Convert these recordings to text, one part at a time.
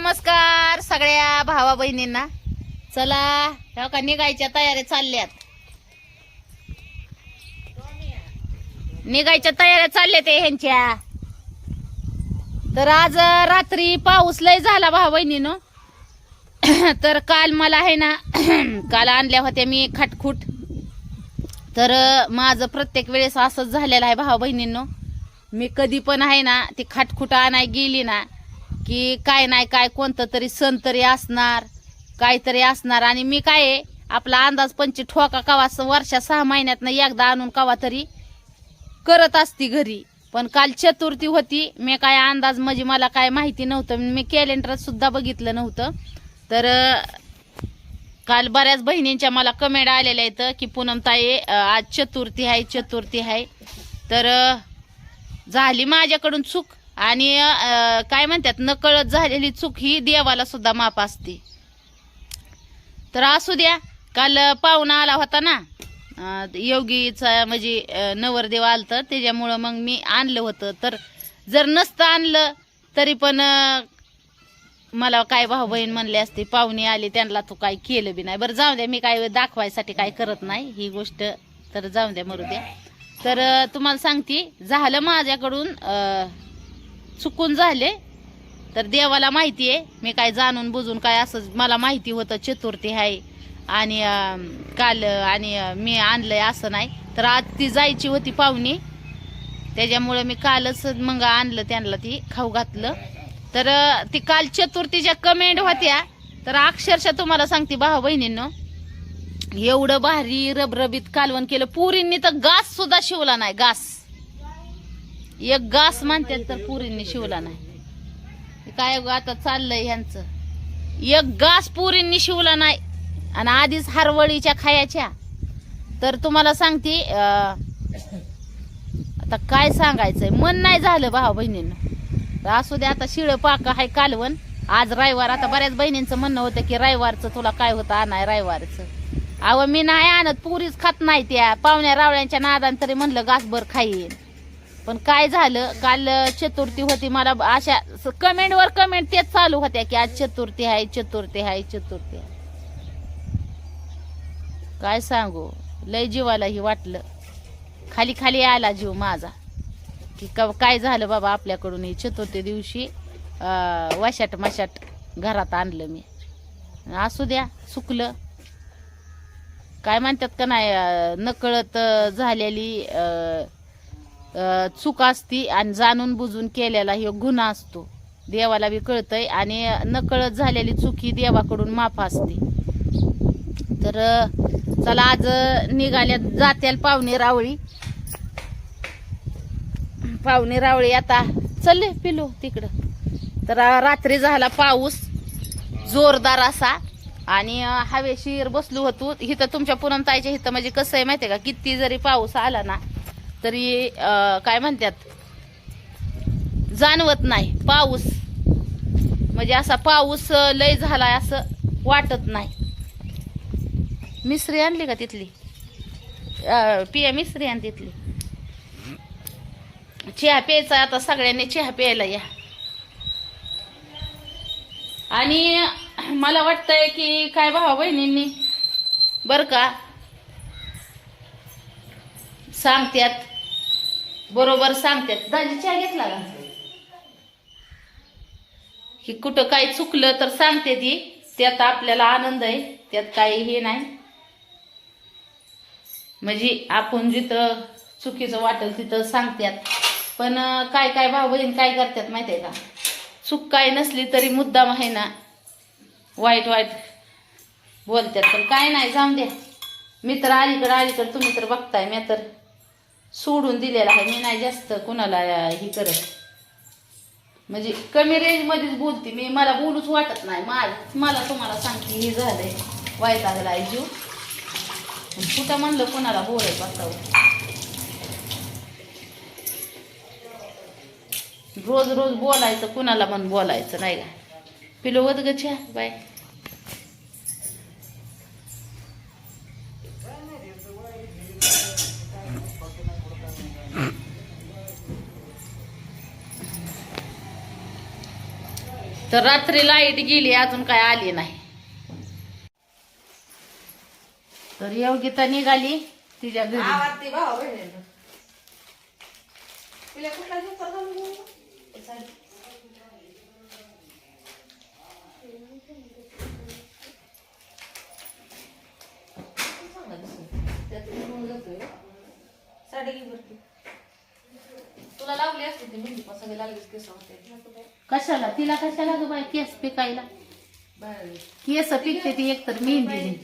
नमस्कार सगळ्या भावा बहिणींना. चला ह्या का निघायच्या तयारी चालल्यात. निघायच्या तयाऱ्या चालल्या ते ह्यांच्या. तर आज रात्री पाऊस लय झाला भावा बहिणीनं. तर काल मला आहे ना काल आणल्या होत्या मी खटखुट. तर माझं प्रत्येक वेळेस असंच झालेलं आहे भावा बहिणींनो. मी कधी पण आहे ना ती खटखुट आणाय गेली ना की काय नाही काय कोणतं तरी सण तरी असणार काहीतरी असणार. आणि मी काय आहे, आपला अंदाज पंची ठोका कवा वर्षा सहा महिन्यात एकदा आणून कवा तरी करत असती घरी. पण काल चतुर्थी होती मी काय अंदाज म्हणजे मला काय माहिती नव्हतं. मी कॅलेंडरात सुद्धा बघितलं नव्हतं. तर काल बऱ्याच बहिणींच्या मला कमेंट आलेल्या आहेत की पूनमताई आज चतुर्थी आहे चतुर्थी आहे. तर झाली माझ्याकडून चूक. आणि काय म्हणतात नकळत झालेली चूक ही देवाला सुद्धा माप असते. तर असू द्या काल पाहुणा आला होता ना योगीचा म्हणजे नवरदेव नवरदेव तर त्याच्यामुळं मग मी आणलं होतं. तर जर नसतं आणलं तरी पण मला काय भाऊ बहीण म्हणले असते पाहुणे आले त्यांना तू काय केलं बी नाही. बरं जाऊ द्या मी काय दाखवायसाठी काय करत नाही ही गोष्ट तर जाऊ द्या मरू द्या. तर तुम्हाला सांगते झालं माझ्याकडून चुकून झाले. तर देवाला माहिती आहे मी काय जाणून बुजून काय असं मला माहिती होतं चतुर्थी आहे आणि काल आणि मी आणलंय असं नाही. तर आज ती जायची होती पाहुणी. त्याच्यामुळं मी कालच मग आणलं त्यांना ती खाऊ घातलं. तर ती काल चतुर्थीच्या कमेंट होत्या. तर अक्षरशः तुम्हाला सांगते भाऊ बहिणींनो एवढं भारी रबरबीत कालवण केलं. पुरींनी तर गास सुद्धा शिवला नाही गास. एक गास म्हणतात तर पुरींनी शिवला नाही. काय आता चाललंय ह्यांचं. एक गास पुरींनी शिवला नाही आणि आधीच हरवळीच्या खायाच्या. तर तुम्हाला सांगते आता काय सांगायचंय? मन नाही झालं भाऊ बहिणींना. तर असू दे आता शिळ पाक आहे कालवण. आज रविवार आता बऱ्याच बहिणींचं म्हणणं होतं की रविवारचं तुला काय होतं? आणाय रविवारचं. अहो मी नाही आणत पुरीच खात नाही त्या. पाहुण्या रावळ्यांच्या नादान तरी म्हणलं घासभर खाईन. पण काय झालं? काल चतुर्थी होती. मला अशा कमेंटवर कमेंट तेच चालू होत्या की आज चतुर्थी आहे चतुर्थी आहे चतुर्थी आहे. काय सांगू? लय जीवालाही वाटलं. खाली खाली आला जीव माझा. की काय झालं बाबा आपल्याकडून? हे चतुर्थी दिवशी वाशाट माशाट घरात आणलं मी. असू द्या चुकलं काय म्हणतात का नाही नकळत झालेली चूक असती आणि जाणून बुजून केलेला हे गुन्हा असतो. देवाला बी कळतंय आणि नकळत झालेली चूक ही देवाकडून माफ असते. तर चला आज निघाल्या जात्याल पाहुणे रावळी. पाहुणे रावळी आता चलले पिलो तिकडं. तर रात्री झाला पाऊस जोरदार असा. आणि हवेशीर बसलो होतो. इथं तुमच्या पुनमताईच्या इथं म्हणजे कसं आहे माहितीये का? किती जरी पाऊस आला ना तरी काय म्हणतात जाणवत नाही. पाऊस. म्हणजे असा पाऊस लय झालाय असं वाटत नाही. मिसरी आणली का तिथली? पिया मिसरी आण तिथली. चहा प्यायचा आता सगळ्यांनी चहा प्यायला या. आणि मला वाटतंय की काय भावा बहिणींनी? बर का? सांगत्यात. बरोबर सांगतात दाजी चहा घेतला का? की कुठं काय चुकलं तर सांगते ती. त्यात आपल्याला आनंद आहे. त्यात काही हे नाही. म्हणजे आपण जिथं चुकीचं वाटेल तिथं सांगतात पण काय काय भाऊ बहीण काय करतात माहिती आहे का? चूक काय नसली तरी मुद्दाम आहे ना. वाईट वाईट बोलतात पण काय नाही जाऊन द्या. मी तर अलीकडं अलीकडं तुम्ही तर बघताय मी तर सोडून दिलेला आहे. मी नाही जास्त कुणाला ही हे करत. म्हणजे कमी रेंजमध्येच बोलते. मी मला बोलूच वाटत नाही. माझ मला तुम्हाला सांगते हे झालंय. वाईट आहे जीव. कुठं म्हणलं कोणाला बोलाय बसावं रोज रोज बोलायचं कुणाला पण बोलायचं नाही का? पिलो वत ग बाय. तर रात्री लाइट गेली अजून काय आली नाही. तर योगिता निघाली तिच्या घरी. साडी. चांगला दिसतो. त्यात रंग जातोय. साडी घे बरं ती. तुला लावली असते ती मेहंदी पण सगळे लागलीच केस होते. कशाला? तिला कशाला ग बाय केस पिकायला? केस पिकते ती एकतर मेहंदी.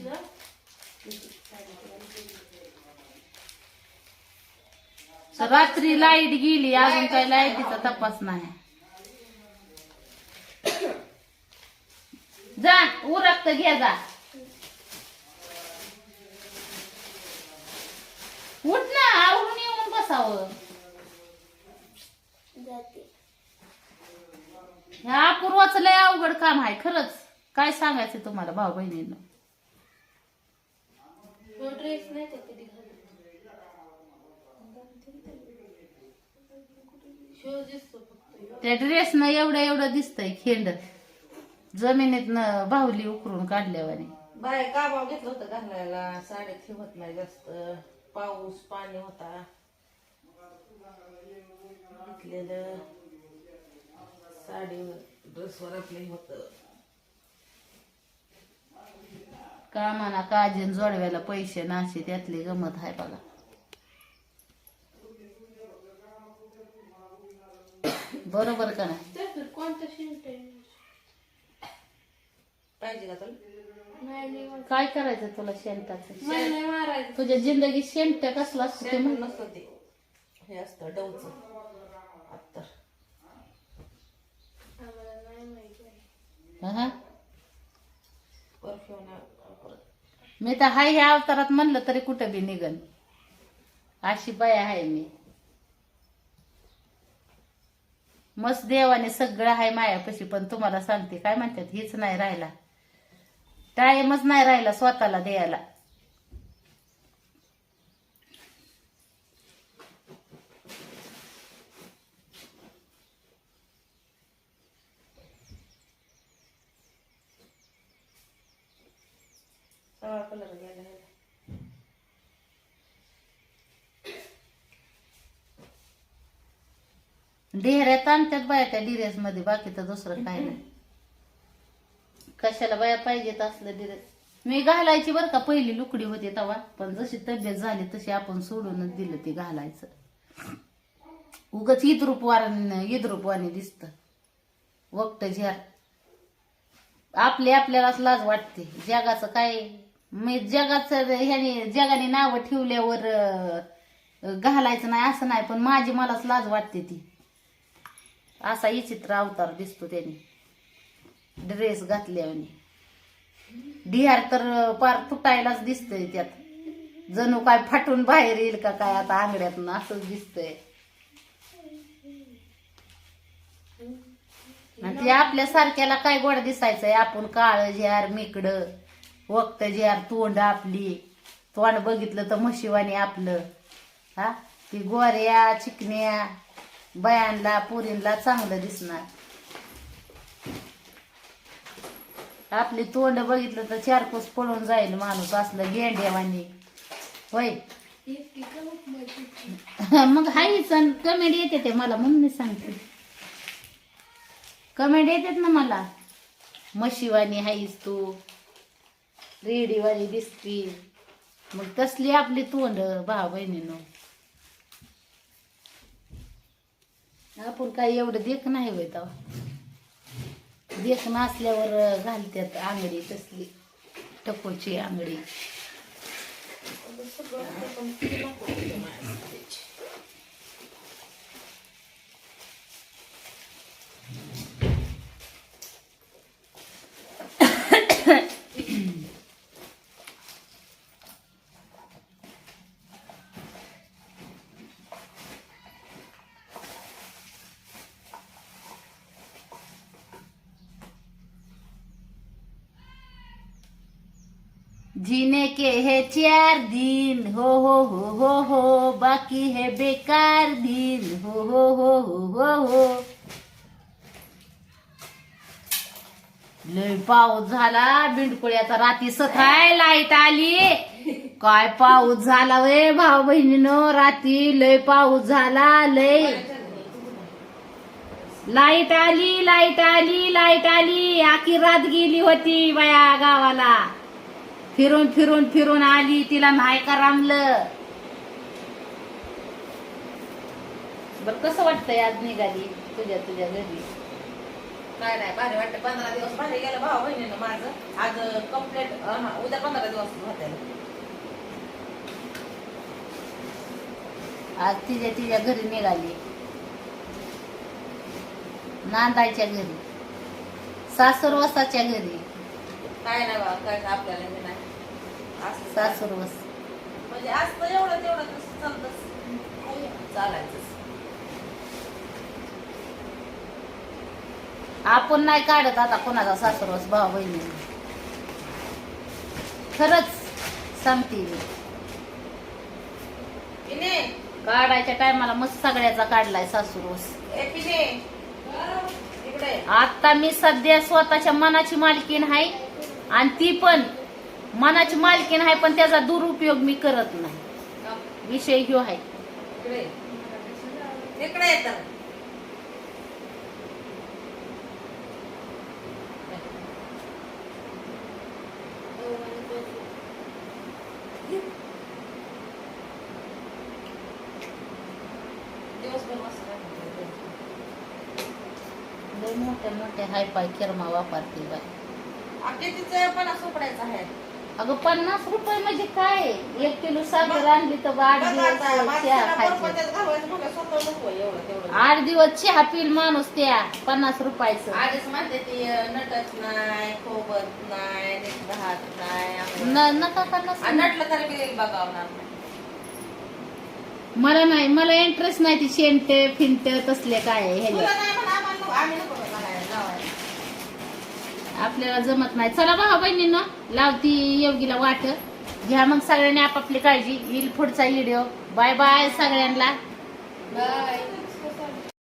तर रात्री लाइट गेली अजून काय लाईटीचा तपास नाही. जा उरकत घे जा. उठ ना आवरून येऊन बसावं ह्या लय अवघड काम आहे खरंच. काय सांगायचं तुम्हाला भाऊ बहिणींना? ड्रेस नाही का कधी शो दिसतो फक्त. त्या ड्रेसनं एवढं एवढं दिसतंय खेंड. जमिनीत बाहुली उकरून काढल्यावाने. बाहेर कामाव घेतलं होतं घालायला? साडीत ठेवत नाही जास्त. पाऊस पाणी होता. घेतलेलं साडीवर. ड्रेसवर आपले होत. कामाना काजन जोडव्याला पैसे नाशे त्यातली गमत आहे बघा. बरोबर का नाही? कोणतं शिवट पाहिजे का तुला? काय करायचं तुला शेंटाचं मारायचं. तुझ्या जिंदगी शेंट कसला असतो ते म्हण. नसतं ते. हे असतं डवचं. हा मी तर हाय ह्या अवतारात म्हणलं तरी कुठं बी निघन. अशी बाया आहे मी. मस्त देवाने सगळं आहे मायापाशी पण तुम्हाला सांगते काय म्हणतात हेच नाही राहिला. टाइमच नाही राहिला स्वतःला द्यायला सगळा कलर गेला ह्याला. आणतात बाया त्या डिरेस मध्ये बाकी तर दुसरं काय नाही. कशाला बाया पाहिजेत असलं डिरेस? मी घालायची बरं का पहिली लुकडी होती तेव्हा पण जशी तब्येत झाली तशी आपण सोडूनच दिलं ती घालायचं. उगच इद्रुपवान इद्रुपवाने दिसत. वक्त झ्यार आपली आपल्यालाच लाज वाटते. जगाचं काय? मी जगाचं ह्याने जगाने नावं ठेवल्यावर घालायचं नाही असं नाही पण माझी मलाच लाज वाटते ती. असा विचित्र अवतार दिसतो त्याने. ड्रेस घातल्याने डिहार तर पार तुटायलाच दिसतंय त्यात. जणू काय फाटून बाहेर येईल का काय आता आंगड्यातून असंच दिसतंय. आणि ते आपल्या सारख्याला काय गोड दिसायचंय आपण काळ झ्यार मेकडं वक्त यार तोंड आपली तोंड बघितलं तर म्हशीवानी आपलं. हा? ती गोऱ्या चिकण्या बयांना पुरींला चांगलं दिसणार. आपली तोंड बघितलं तर चारपूस पळून जाईल माणूस असलं गेंड्यावानी होय? मग हायच कमेंट येते ते मला म्हणून मी सांगते. कमेंट येतात ना मला. म्हशीवानी हाईस तू. रेडीवाली दिसती. मग तसली आपली तोंड भाऊ बहिणीनं. आपण काही एवढं देख नाही होय तेव्हा. देख नसल्यावर घालतात आंगडी तसली. टकोची आंगडी. जीने के है चार दिन। हो हो हो हो हो बाकी है बेकार दिन। हो हो हो हो हो हो। लय पाऊस झाला बिंडकुळ्याचा राती सकाळ लाइट आली. काय पाऊस झाला वे भाऊ बहिणीनो रात्री लय पाऊस झाला लय. लाइट आली लाइट आली लाइट आली. आखी रात गेली होती बाया गावाला. फिरून फिरून फिरून आली तिला नाही करमलं बर कसं वाटतंय आज निघाली तुझ्या तुझ्या घरी? काय नाही भारी वाटतं पंधरा दिवस भारी गेलं भाऊ बहिणीनं माझं. आज कंप्लीट उद्या पंधरा दिवस होते आज तिच्या तिच्या घरी निघाली. नांदायच्या घरी. सासूरवासाच्या घरी. काय नाही बाबा काय आपल्याला हे म्हणजे असतं एवढं तेवढं कसं चालतं चालायचं आपण नाही काढत आता कोणाचा सासूरवास भाऊ बहिणी. खरंच सांगते मी. काढायच्या टायमाला मस्त सगळ्याचा काढलाय सासूरवास. आता मी सध्या स्वतःच्या मनाची मालकीन आहे आणि ती पण मनाची मालकीन आहे पण त्याचा दुरुपयोग मी करत नाही. विषय ह्यो आहे. इकडे येतात मोठ्या मोठ्या हाय पाय किरमा वापरते बाय आपल्या तिचं पण असं पडायचं आहे. अगं पन्नास रुपये म्हणजे काय एक किलो साखर आणली तर आठ दिवस चहा खायचं. आठ दिवस चहा पिल माणूस त्या पन्नास रुपयाचं आधीच म्हणते ती अं, नटत नाही खोबत नाही नीट राहत नाही. न- नका का आणि नसं. नटलं तरी बी बघावणार नाही मला नाही मला इंटरेस्ट नाही ती शेंट फिंट तसले काय आहे तुला ह्याच्यात नाही म्हणा आम्हाला नको, आम्ही नको. आपल्याला जमत नाही. चला भाऊ बहिणींनो लावती योगीला वाट. घ्या मग सगळ्यांनी आपापली काळजी. येईल पुढचा व्हिडिओ बाय बाय सगळ्यांना. बाय